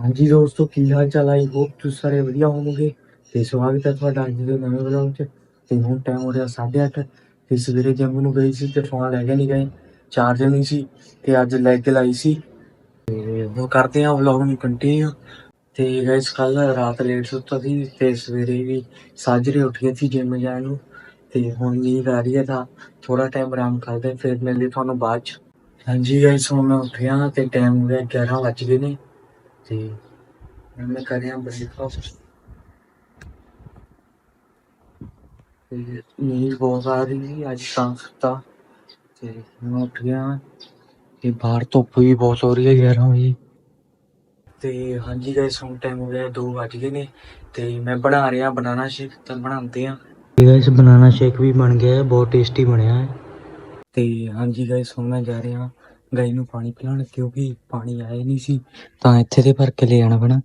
ਹਾਂਜੀ ਦੋਸਤੋ, ਕੀ ਹਾਲ ਚਾਲ ਆਈ ਹੋਪ ਤੁਸੀਂ ਸਾਰੇ ਵਧੀਆ ਹੋਵੋਗੇ। ਤੇ ਸਵਾਗਤ ਹੈ ਤੁਹਾਡਾ ਅੱਜ ਦੇ ਨਵੇਂ ਵਲੌਗ 'ਚ। ਤੇ ਹੁਣ ਟਾਈਮ ਹੋ ਰਿਹਾ 8:30 ਤੇ ਸਵੇਰੇ ਜੰਮੂ ਨੂੰ ਗਈ ਸੀ ਤੇ ਫੋਨ ਲੈ ਕੇ ਨਹੀਂ ਗਏ। ਚਾਰਜਰ ਨਹੀਂ ਸੀ ਤੇ ਅੱਜ ਲੈ ਕੇ ਲਾਈ ਸੀ। ਤੇ ਉਹ ਕਰਦੇ ਆ ਵਲੌਗ ਨੂੰ ਕੰਟੀਨਿਊ ਤੇ ਗਾਇਸ ਕੱਲ ਰਾਤ ਲੇਟ ਸੁੱਤਾ ਸੀ ਤੇ ਸਵੇਰੇ ਵੀ ਸਾਜਰੇ ਉੱਠ ਗਏ ਸੀ ਜਿੰਮ ਜਾਣ ਨੂੰ। ਤੇ ਹੁਣ ਨੀਂਦ ਆ ਰਹੀ ਹੈ ਤਾਂ ਥੋੜਾ ਟਾਈਮ ਆਰਾਮ ਕਰਦੇ ਫਿਰ ਮਿਲਦੇ ਤੁਹਾਨੂੰ ਬਾਅਦ ਚ। ਹਾਂਜੀ ਗਾਇਸ ਹੁਣ ਮੈਂ ਉੱਠਿਆ ਤੇ ਟਾਈਮ ਹੋ ਗਿਆ 11 ਵੱਜ ਗਏ ਨੇ। ਤੇ ਹੁਣ ਮੈਂ ਕਰ ਬ੍ਰੇਕਫਾਸਟ ਤੇ ਨੀਂਦ ਬਹੁਤ ਆ ਰਹੀ ਸੀ, ਅੱਜ ਤਾਂ ਸੁੱਤਾ। ਤੇ ਮੈਂ ਉੱਠ ਗਿਆ। ਤੇ ਬਾਹਰ ਧੁੱਪ ਵੀ ਬਹੁਤ ਹੋ ਰਹੀ ਹੈ 11 ਵਜੇ ਤੇ ਹਾਂਜੀ ਗਾਇਸ ਹੁਣ ਟਾਈਮ ਹੋ ਗਿਆ 2 ਵੱਜ ਗਏ ਨੇ। ਤੇ ਮੈਂ ਬਣਾ ਰਿਹਾ ਬਨਾਨਾ ਸ਼ੇਕ ਤਾਂ ਬਣਾਉਂਦੇ ਆ ਤੇ ਗਾਇਸ ਬਨਾਨਾ ਸ਼ੇਕ ਵੀ ਬਣ ਗਿਆ ਹੈ ਬਹੁਤ ਟੇਸਟੀ ਬਣਿਆ ਹੈ। ਤੇ ਹਾਂਜੀ ਗਾਇਸ ਹੁਣ ਮੈਂ ਜਾ ਰਿਹਾ। ਗਾਈ ਨੂੰ ਪਾਣੀ ਪਿਲਾਉਣ, ਕਿਉਂਕਿ ਪਾਣੀ ਆਇਆ ਨਹੀਂ ਸੀ, ਤਾਂ ਇੱਥੇ ਦੇ ਭਰ ਕੇ ਲੈ ਆਣਾ ਪੈਣਾ।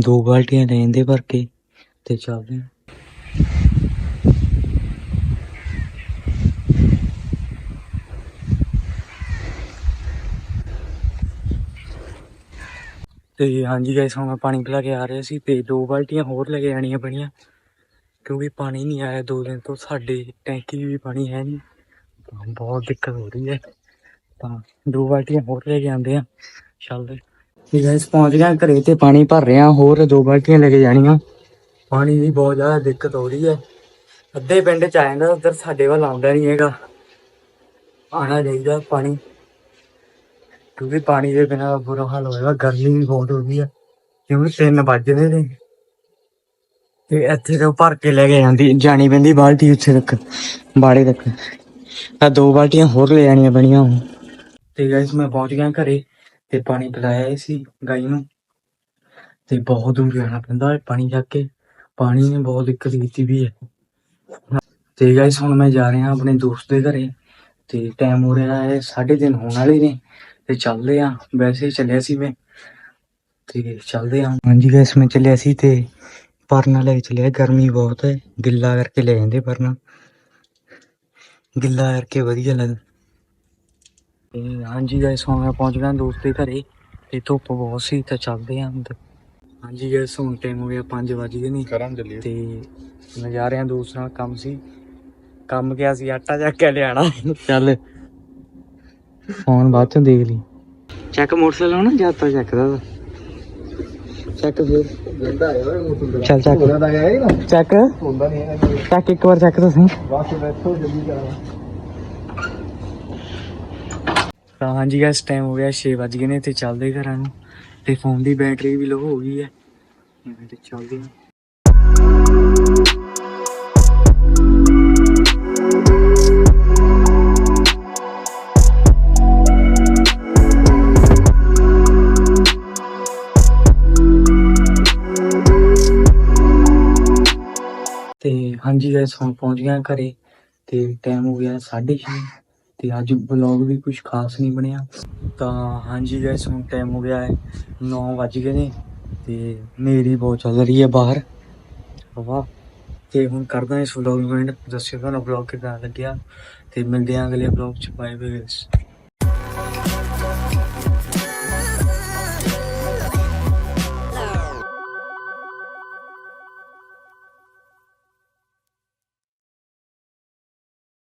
ਦੋ ਬਾਲਟੀਆਂ ਲੈ ਦੇ ਭਰ ਕੇ, ਤੇ ਚੱਲਦੇ ਹਾਂ। ਤੇ ਹਾਂਜੀ ਗਾਇਸ ਹੁਣ ਮੈਂ ਪਾਣੀ ਪਿਲਾ ਕੇ ਆ ਰਿਹਾ ਸੀ, ਤੇ ਦੋ ਬਾਲਟੀਆਂ ਹੋਰ ਲੈ ਕੇ ਆਣੀਆਂ ਪੈਣੀਆਂ, ਕਿਉਂਕਿ ਪਾਣੀ ਨਹੀਂ ਆਇਆ ਦੋ ਦਿਨ ਤੋਂ, ਸਾਡੇ ਟੈਂਕੀ 'ਚ ਵੀ ਪਾਣੀ ਹੈ ਨਹੀਂ। ਬਹੁਤ ਦਿੱਕਤ ਹੋ ਰਹੀ ਹੈ। ਤਾਂ ਦੋ ਬਾਲਟੀਆਂ ਹੋਰ ਲੈ ਕੇ ਆਉਂਦੇ ਆ ਚੱਲਦੇ ਤੇ ਗਾਇਸ ਪਹੁੰਚ ਗਏ ਘਰੇ ਤੇ ਪਾਣੀ ਭਰ ਰਿਹਾ ਹੋਰ ਦੋ ਬਾਲਟੀਆਂ ਲੈ ਕੇ ਜਾਣੀਆਂ। ਪਾਣੀ ਦੀ ਬਹੁਤ ਜ਼ਿਆਦਾ ਦਿੱਕਤ ਹੋ ਰਹੀ ਹੈ। ਅੱਧੇ ਪਿੰਡ ਚ ਆ ਜਾਂਦਾ, ਉਧਰ ਸਾਡੇ ਵੱਲ ਆਉਂਦਾ ਨਹੀਂ ਹੈਗਾ। ਆਣਾ ਚਾਹੀਦਾ ਪਾਣੀ। ਕਿਉਂਕਿ ਪਾਣੀ ਦੇ ਬਿਨਾਂ ਬੁਰਾ ਹਾਲ ਹੋਏਗਾ ਗਰਮੀ ਵੀ ਬਹੁਤ ਹੋ ਗਈ ਹੈ ਕਿਉਂਕਿ ਤਿੰਨ ਵੱਜਦੇ ਨੇ। ਤੇ ਇੱਥੇ ਤੋਂ ਭਰ ਕੇ ਲੈ ਕੇ ਜਾਂਦੀ, ਜਾਣੀ ਪੈਂਦੀ ਬਾਲਟੀ ਉੱਥੇ ਤੱਕ, ਬਾੜੇ ਤੱਕ। ਆ ਦੋ ਬਾਲਟੀਆਂ ਹੋਰ ਲੈ ਜਾਣੀਆਂ ਪੈਣੀਆਂ ਹੁਣ। ਤੇ ਗਾਇਸ ਮੈਂ ਪਹੁੰਚ ਗਿਆ ਘਰੇ ਤੇ ਪਾਣੀ ਪਿਲਾਇਆ ਸੀ ਗਾਈ ਨੂੰ। ਤੇ ਬਹੁਤ ਦੂਰ ਜਾਣਾ ਪੈਂਦਾ ਹੈ ਪਾਣੀ ਚੱਕ ਕੇ। ਪਾਣੀ ਨੇ ਬਹੁਤ ਦਿੱਕਤ ਕੀਤੀ ਵੀ ਹੈ। ਤੇ ਗਾਇਸ ਹੁਣ ਮੈਂ ਜਾ ਰਿਹਾ ਆਪਣੇ ਦੋਸਤ ਦੇ ਘਰੇ ਤੇ ਟਾਈਮ ਹੋ ਰਿਹਾ ਹੈ 3:30 ਹੋਣ ਵਾਲੇ ਨੇ ਤੇ ਚੱਲਦੇ ਆ ਵੈਸੇ ਹੀ ਚੱਲਿਆ ਸੀ ਮੈਂ ਤੇ ਚੱਲਦੇ ਆ ਹਾਂਜੀ ਗਾਇਸ ਮੈਂ ਚੱਲਿਆ ਸੀ ਤੇ ਪਰਨਾ ਲੈ ਕੇ ਚੱਲਿਆ। ਗਰਮੀ ਬਹੁਤ ਹੈ, ਗਿੱਲਾ ਕਰਕੇ ਲੈ ਜਾਂਦੇ ਪਰਨਾ। ਗਿੱਲਾ ਕਰਕੇ ਵਧੀਆ ਲੱਗ ਤੇ ਹਾਂਜੀ ਗਾਇਸ ਹੁਣ ਮੈਂ ਪਹੁੰਚ ਗਿਆ ਦੋਸਤ ਦੇ ਘਰੇ ਤੇ ਧੁੱਪ ਬਹੁਤ ਸੀ ਤਾਂ ਚੱਲਦੇ ਆ ਅੰਦਰ। ਹਾਂਜੀ ਗਾਇਸ ਹੁਣ ਟਾਈਮ ਹੋ ਗਿਆ 5 ਵਜ ਗਏ ਨੇ ਕਰਾਂ ਚੱਲੀਏ। ਤੇ ਮੈਂ ਜਾ ਰਿਹਾ ਦੋਸਤ ਨਾਲ ਕੰਮ ਸੀ। ਕੰਮ ਗਿਆ ਸੀ ਆਟਾ ਚੱਕ ਕੇ ਲਿਆਣਾ ਚੱਲ। ਫੋਨ ਬਾਅਦ ਚੋਂ ਦੇਖ ਲਈ। ਚੱਕ ਮੋਟਰਸਾਈਕਲ ਆਉਣਾ ਜਾਂ ਤਾਂ ਚੱਕਦਾ। ਚੱਕ ਫਿਰ। ਚੱਲ ਚੱਕ। ਚੱਕ। ਹੁੰਦਾ ਨਹੀਂ ਚੱਕ ਇੱਕ ਵਾਰ ਚੱਕ ਤਾਂ ਸਹੀ। ਬਸ ਬੈਠੋ ਜਲਦੀ ਕਰਾਂ ਤਾਂ ਹਾਂਜੀ ਗਾਇਸ ਟਾਈਮ ਹੋ ਗਿਆ 6 ਵਜ ਗਏ ਨੇ ਤੇ ਚੱਲਦੇ ਘਰਾਂ ਨੂੰ। ਤੇ ਫੋਨ ਦੀ ਬੈਟਰੀ ਵੀ ਲੋ ਹੋ ਗਈ ਹੈ। ਐਵੇਂ ਤੇ ਚੱਲਦੇ ਹਾਂ ਤੇ ਹਾਂਜੀ ਗਾਇਸ ਹੁਣ ਪਹੁੰਚ ਗਿਆ ਘਰੇ। ਤੇ ਟਾਈਮ ਹੋ ਗਿਆ 6:30 ਤੇ ਅੱਜ ਵਲੌਗ ਵੀ ਕੁਝ ਖਾਸ ਨਹੀਂ ਬਣਿਆ। ਤਾਂ ਹਾਂਜੀ ਗਾਇਸ ਹੁਣ ਟਾਈਮ ਹੋ ਗਿਆ ਹੈ 9 ਵੱਜ ਗਏ ਨੇ ਤੇ ਮੇਰੀ ਬਹੁਤ ਚੱਲ ਰਹੀ ਹੈ ਬਾਹਰ। ਹਵਾ ਤੇ ਹੁਣ ਕਰਦਾ ਇਸ ਵਲੌਗ ਨੂੰ ਐਂਡ ਦੱਸਿਓ ਤੁਹਾਨੂੰ ਵਲੌਗ ਕਿਦਾਂ ਲੱਗਿਆ? ਤੇ ਮਿਲਦੇ ਹਾਂ ਅਗਲੇ ਵਲੌਗ ਚ। Bye bye